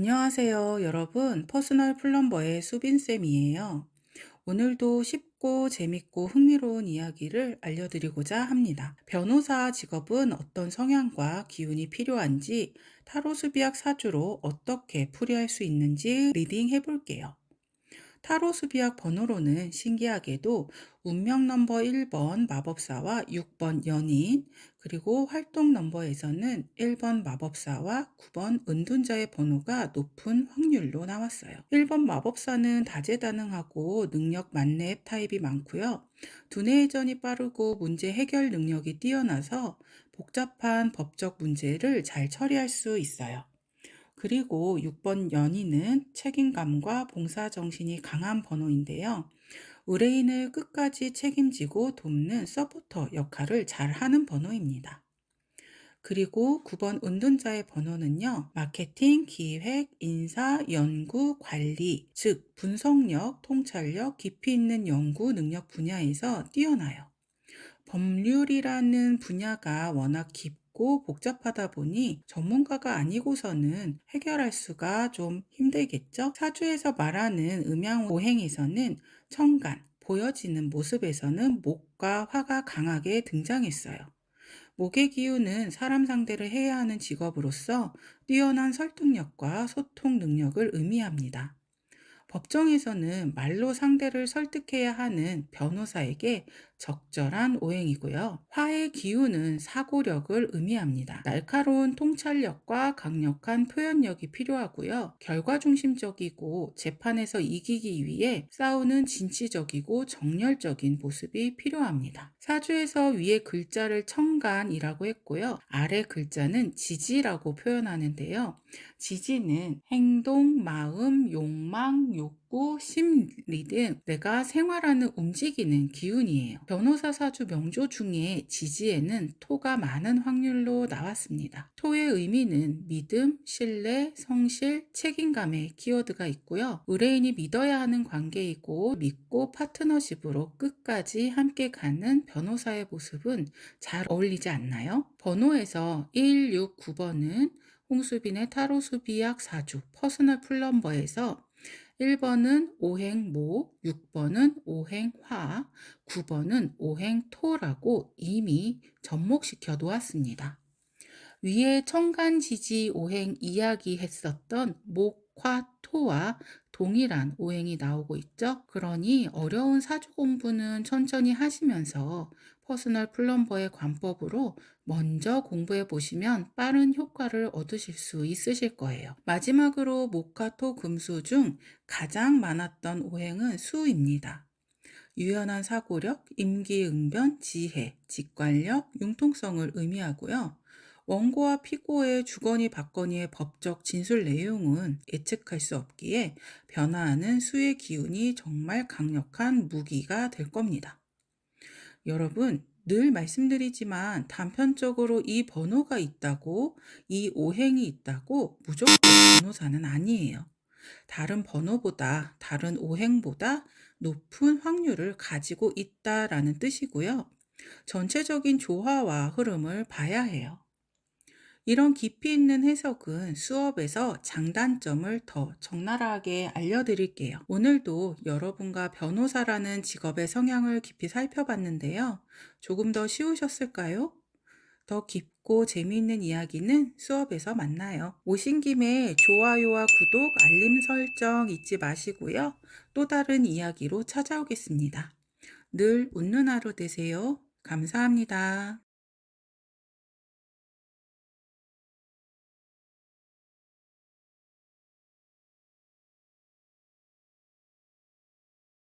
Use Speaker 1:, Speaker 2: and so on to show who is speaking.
Speaker 1: 안녕하세요, 여러분. 퍼스널 플럼버의 수빈쌤이에요. 오늘도 쉽고 재밌고 흥미로운 이야기를 알려드리고자 합니다. 변호사 직업은 어떤 성향과 기운이 필요한지 타로 수비학 사주로 어떻게 풀이할 수 있는지 리딩 해볼게요. 타로 수비학 번호로는 신기하게도 운명 넘버 1번 마법사와 6번 연인, 그리고 활동 넘버에서는 1번 마법사와 9번 은둔자의 번호가 높은 확률로 나왔어요. 1번 마법사는 다재다능하고 능력 만렙 타입이 많고요. 두뇌 회전이 빠르고 문제 해결 능력이 뛰어나서 복잡한 법적 문제를 잘 처리할 수 있어요. 그리고 6번 연인은 책임감과 봉사정신이 강한 번호인데요. 의뢰인을 끝까지 책임지고 돕는 서포터 역할을 잘 하는 번호입니다. 그리고 9번 운둔자의 번호는요, 마케팅, 기획, 인사, 연구, 관리, 즉, 분석력, 통찰력, 깊이 있는 연구 능력 분야에서 뛰어나요. 법률이라는 분야가 워낙 깊고 복잡하다 보니 전문가가 아니고서는 해결할 수가 좀 힘들겠죠? 사주에서 말하는 음양 오행에서는 청간, 보여지는 모습에서는 목과 화가 강하게 등장했어요. 목의 기운은 사람 상대를 해야 하는 직업으로서 뛰어난 설득력과 소통 능력을 의미합니다. 법정에서는 말로 상대를 설득해야 하는 변호사에게 적절한 오행이고요. 화의 기운은 사고력을 의미합니다. 날카로운 통찰력과 강력한 표현력이 필요하고요. 결과 중심적이고 재판에서 이기기 위해 싸우는 진취적이고 정열적인 모습이 필요합니다. 사주에서 위에 글자를 청간이라고 했고요. 아래 글자는 지지라고 표현하는데요. 지지는 행동, 마음, 욕망, 욕구, 심리 등 내가 생활하는 움직이는 기운이에요. 변호사 사주 명조 중에 지지에는 토가 많은 확률로 나왔습니다. 토의 의미는 믿음, 신뢰, 성실, 책임감의 키워드가 있고요. 의뢰인이 믿어야 하는 관계이고 믿고 파트너십으로 끝까지 함께 가는 변호사의 모습은 잘 어울리지 않나요? 번호에서 1, 6, 9번은 홍수빈의 타로 수비학 사주 퍼스널 플럼버에서 1번은 오행모, 6번은 오행화, 9번은 오행토라고 이미 접목시켜 놓았습니다. 위에 청간지지 오행 이야기했었던 목화토와 동일한 오행이 나오고 있죠. 그러니 어려운 사주 공부는 천천히 하시면서 퍼스널 플럼버의 관법으로 먼저 공부해 보시면 빠른 효과를 얻으실 수 있으실 거예요. 마지막으로 목화토 금수 중 가장 많았던 오행은 수입니다. 유연한 사고력, 임기응변, 지혜, 직관력, 융통성을 의미하고요. 원고와 피고의 주거니 받거니의 법적 진술 내용은 예측할 수 없기에 변화하는 수의 기운이 정말 강력한 무기가 될 겁니다. 여러분, 늘 말씀드리지만 단편적으로 이 번호가 있다고, 이 오행이 있다고 무조건 변호사는 아니에요. 다른 번호보다, 다른 오행보다 높은 확률을 가지고 있다라는 뜻이고요. 전체적인 조화와 흐름을 봐야 해요. 이런 깊이 있는 해석은 수업에서 장단점을 더 적나라하게 알려드릴게요. 오늘도 여러분과 변호사라는 직업의 성향을 깊이 살펴봤는데요. 조금 더 쉬우셨을까요? 더 깊고 재미있는 이야기는 수업에서 만나요. 오신 김에 좋아요와 구독, 알림 설정 잊지 마시고요. 또 다른 이야기로 찾아오겠습니다. 늘 웃는 하루 되세요. 감사합니다.